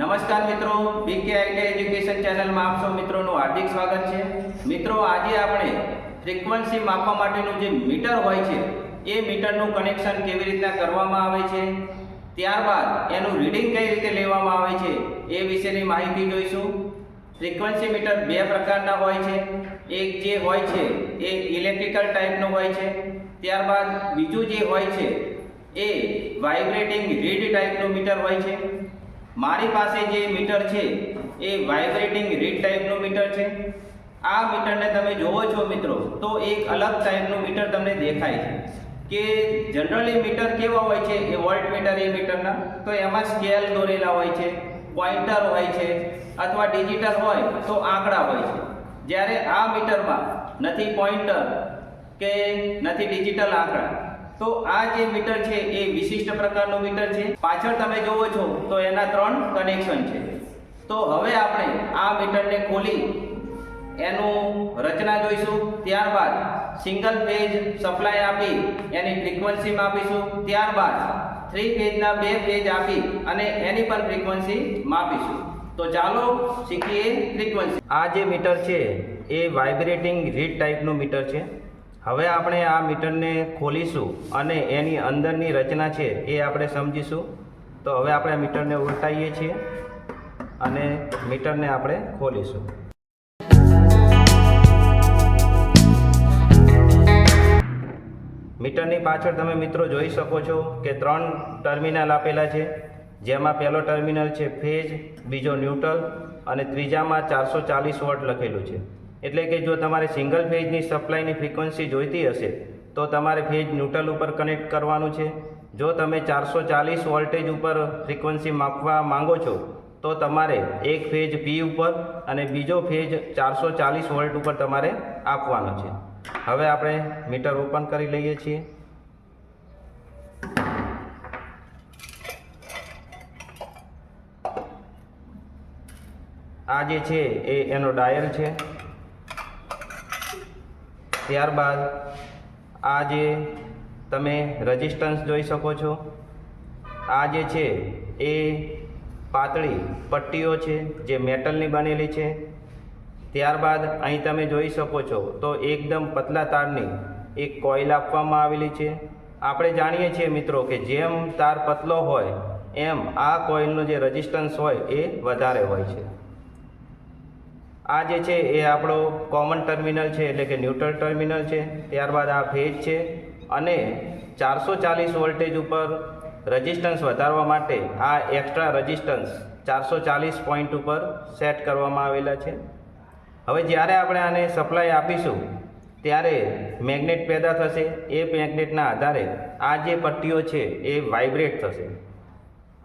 નમસ્કાર મિત્રો બીકે IT education ચેનલમાં આપ સૌ મિત્રોનું હાર્દિક સ્વાગત છે. મિત્રો, આજે આપણે ફ્રીક્વન્સી માપવા માટેનું જે મીટર હોય છે, એ મીટરનું કનેક્શન કેવી રીતના કરવામાં આવે છે, ત્યારબાદ એનું રીડિંગ કઈ રીતે લેવામાં આવે છે, એ વિશેની માહિતી જોઈશું. ફ્રીક્વન્સી મીટર બે પ્રકારના હોય છે. એક જે હોય છે, એ ઇલેક્ટ્રિકલ ટાઈપનું હોય છે. ત્યારબાદ બીજું જે હોય છે, એ વાઇબ્રેટિંગ રીડ ટાઈપનું મીટર હોય છે. મારી પાસે જે મીટર છે, એ વાઇબ્રેટિંગ રીડ ટાઈપનું મીટર છે. આ મીટરને તમે જોવો છો મિત્રો, તો એક અલગ ટાઈપનું મીટર તમને દેખાય છે. કે જનરલી મીટર કેવા હોય છે, એ વોલ્ટ મીટર એ મીટરના, તો એમાં સ્કેલ દોરેલા હોય છે પોઇન્ટર હોય છે, અથવા ડિજિટલ હોય, તો આંકડા હોય છે. જ્યારે આ મીટરમાં નથી પોઇન્ટર કે નથી ડિજિટલ આંકડા તો આ જે મીટર છે એ વિશિષ્ટ પ્રકારનું મીટર છે. પાછળ તમે જોવો છો તો એના ત્રણ કનેક્શન છે. તો હવે આપણે આ મીટરને ખોલી એનું રચના જોઈશું. ત્યારબાદ સિંગલ ફેજ સપ્લાય આપી એની ફ્રીક્વન્સી માપીશું. ત્યારબાદ થ્રી ફેજના બે ફેજ આપી અને એની પણ ફ્રીક્વન્સી માપીશું. તો ચાલો શીખીએ ફ્રીક્વન્સી આ જે મીટર છે એ વાઇબ્રેટિંગ રીડ ટાઈપનું મીટર છે. હવે આપણે આ મીટરને ખોલીશું અને એની અંદરની રચના છે એ આપણે સમજીશું. તો હવે આપણે આ મીટરને ઉલટાઈએ છીએ અને મીટરને આપણે ખોલીશું. મીટરની પાછળ તમે મિત્રો જોઈ શકો છો કે ત્રણ ટર્મિનલ આપેલા છે. જેમાં પહેલો ટર્મિનલ છે ફેજ બીજો ન્યુટ્રલ અને ત્રીજામાં ચારસો ચાલીસ વોટ લખેલું છે. એટલે કે જો તમારે સિંગલ ફેજની સપ્લાયની ફ્રિકવન્સી જોઈતી હશે, તો તમારે ફેજ ન્યુટ્રલ ઉપર કનેક્ટ કરવાનું છે. જો તમે ચારસો ચાલીસ વોલ્ટેજ ઉપર ફ્રિકવન્સી માપવા માંગો છો, તો તમારે એક ફેજ પી ઉપર અને બીજો ફેજ ચારસો ચાલીસ વોલ્ટ ઉપર તમારે આપવાનો છે. હવે આપણે મીટર ઓપન કરી લઈએ છીએ. આ જે છે, એ એનો ડાયલ છે. ત્યારબાદ આ જે તમે રજિસ્ટન્સ જોઈ શકો છો. આ જે છે, એ પાતળી પટ્ટીઓ છે, જે મેટલની બનેલી છે. ત્યારબાદ અહીં તમે જોઈ શકો છો, તો એકદમ પતલા તારની એક કોઇલ આપવામાં આવેલી છે. આપણે જાણીએ છીએ મિત્રો કે જેમ તાર પતલો હોય, એમ આ કોઇલનો જે રજિસ્ટન્સ હોય એ વધારે હોય છે. આ જે છે એ આપણો કોમન ટર્મિનલ છે, એટલે કે ન્યુટ્રલ ટર્મિનલ છે. ત્યારબાદ આ ફેજ છે અને ચારસો ચાલીસ વોલ્ટેજ ઉપર રજિસ્ટન્સ વધારવા માટે આ એક્સ્ટ્રા રજિસ્ટન્સ ચારસો ચાલીસ પોઈન્ટ ઉપર સેટ કરવામાં આવેલા છે. હવે જ્યારે આપણે આને સપ્લાય આપીશું, ત્યારે મેગ્નેટ પેદા થશે. એ મેગ્નેટના આધારે આ જે પટ્ટીઓ છે એ વાઇબ્રેટ થશે.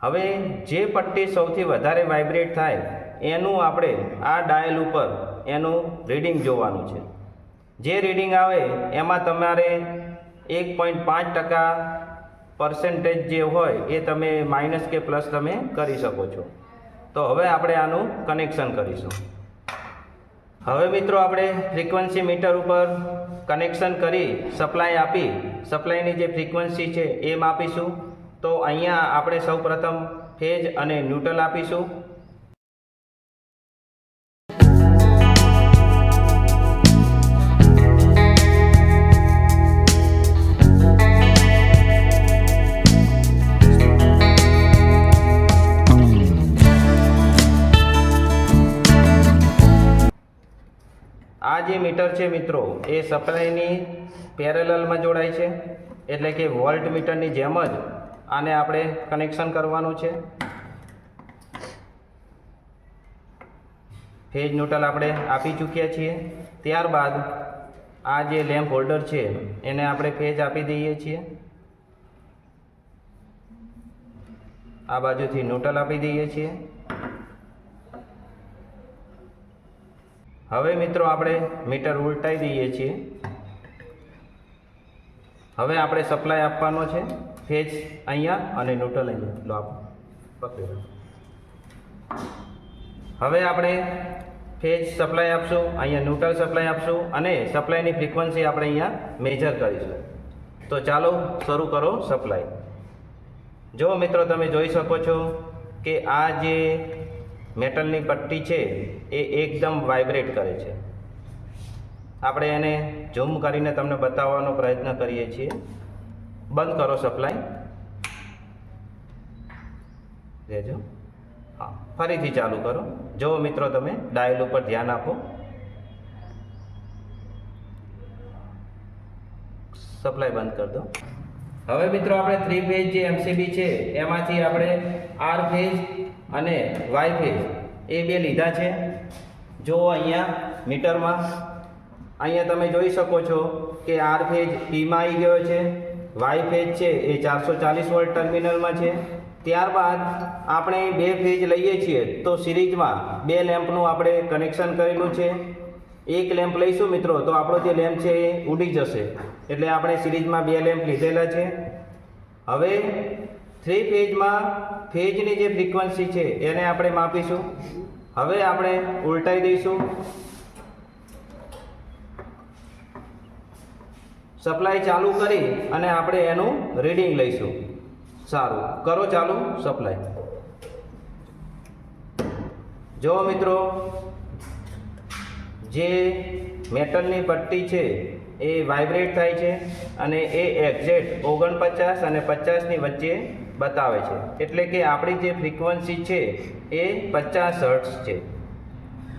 હવે જે પટ્ટી સૌથી વધારે વાઇબ્રેટ થાય એનું આપણે આ ડાયલ ઉપર એનું રીડિંગ જોવાનું છે. જે રીડિંગ આવે એમાં તમારે એક પોઈન્ટ પાંચ ટકા પર્સન્ટેજ જે હોય એ તમે માઇનસ કે પ્લસ તમે કરી શકો છો. તો હવે આપણે આનું કનેક્શન કરીશું. હવે મિત્રો આપણે ફ્રીક્વન્સી મીટર ઉપર કનેક્શન કરી સપ્લાય આપી. સપ્લાયની જે ફ્રીક્વન્સી છે એ માપીશું તો અહીંયા આપણે સૌ પ્રથમ ફેજ અને ન્યુટ્રલ આપીશું. આ જે મીટર છે મિત્રો, એ સપ્લાયની પેરેલલમાં જોડાય છે. એટલે કે વોલ્ટ મીટરની જેમ જ આને આપણે કનેક્શન કરવાનું છે. ફેજ ન્યુટ્રલ આપણે આપી ચૂક્યા છીએ. ત્યારબાદ આ જે લેમ્પ હોલ્ડર છે, એને આપણે ફેજ આપી દઈએ છીએ. આ બાજુથી ન્યુટ્રલ આપી દઈએ છીએ. હવે મિત્રો આપણે મીટર ઉલટાઈ દઈએ છીએ. હવે આપણે સપ્લાય આપવાનો છે. ફેજ અહીંયા અને ન્યુટ્રલ અહીંયા. લો આપ. પકડી હવે આપણે ફેજ સપ્લાય આપશું, અહીંયા ન્યુટ્રલ સપ્લાય આપશું અને સપ્લાયની ફ્રીક્વન્સી આપણે અહીંયા મેજર કરીશું. તો ચાલો શરૂ કરો સપ્લાય. જો મિત્રો તમે જોઈ શકો છો કે આ જે મેટલની પટ્ટી છે, એ એકદમ વાઇબ્રેટ કરે છે. આપણે એને ઝૂમ કરીને તમને બતાવવાનો પ્રયત્ન કરીએ છીએ. બંધ કરો સપ્લાય રહેજો. હા, ફરીથી ચાલુ કરો. જો મિત્રો તમે ડાયલ ઉપર ધ્યાન આપો. સપ્લાય બંધ કરી દો. હવે મિત્રો આપણે થ્રી ફેઝ જે એમસીબી છે, એમાંથી આપણે આર ફેઝ અને વાય ફેઝ એ બે લીધા છે. જો અહીંયા મીટરમાં અહીંયા તમે જોઈ શકો છો કે આર ફેજ પીમાં આવી ગયો છે વાય ફેજ છે એ ચારસો ચાલીસ વોલ્ટ ટર્મિનલમાં છે. ત્યારબાદ આપણે બે ફેજ લઈએ છીએ તો સિરીઝમાં બે લેમ્પનું આપણે કનેક્શન કરેલું છે. એક લેમ્પ લઈશું મિત્રો, તો આપણો જે લેમ્પ છે એ ઉડી જશે. એટલે આપણે સિરીઝમાં બે લેમ્પ લીધેલા છે. હવે થ્રી ફેઝમાં ફેઝની જે ફ્રીક્વન્સી છે એને આપણે માપીશું. હવે આપણે ઉલટાઈ દઈશું. સપ્લાય ચાલુ કરી અને આપણે એનું રીડિંગ લઈશું. સારું. કરો ચાલુ સપ્લાય. જો મિત્રો, જે મેટલની પટ્ટી છે એ વાઇબ્રેટ થાય છે અને એ એક્ઝેટ ઓગણપચાસ અને પચાસની વચ્ચે બતાવે છે. એટલે કે આપણી જે ફ્રીક્વન્સી છે એ પચાસ હર્ટ્સ છે.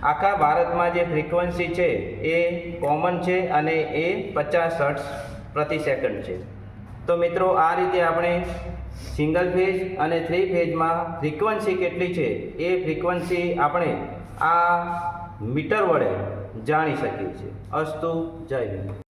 આખા ભારતમાં જે ફ્રીક્વન્સી છે એ કોમન છે અને એ પચાસ હર્ટ્સ પ્રતિ સેકન્ડ છે. તો મિત્રો, આ રીતે આપણે સિંગલ ફેઝ અને થ્રી ફેઝમાં ફ્રીક્વન્સી કેટલી છે એ ફ્રીક્વન્સી આપણે આ મીટર વડે જાણી શકીએ છીએ. અસ્તુ, જય હિન્દ.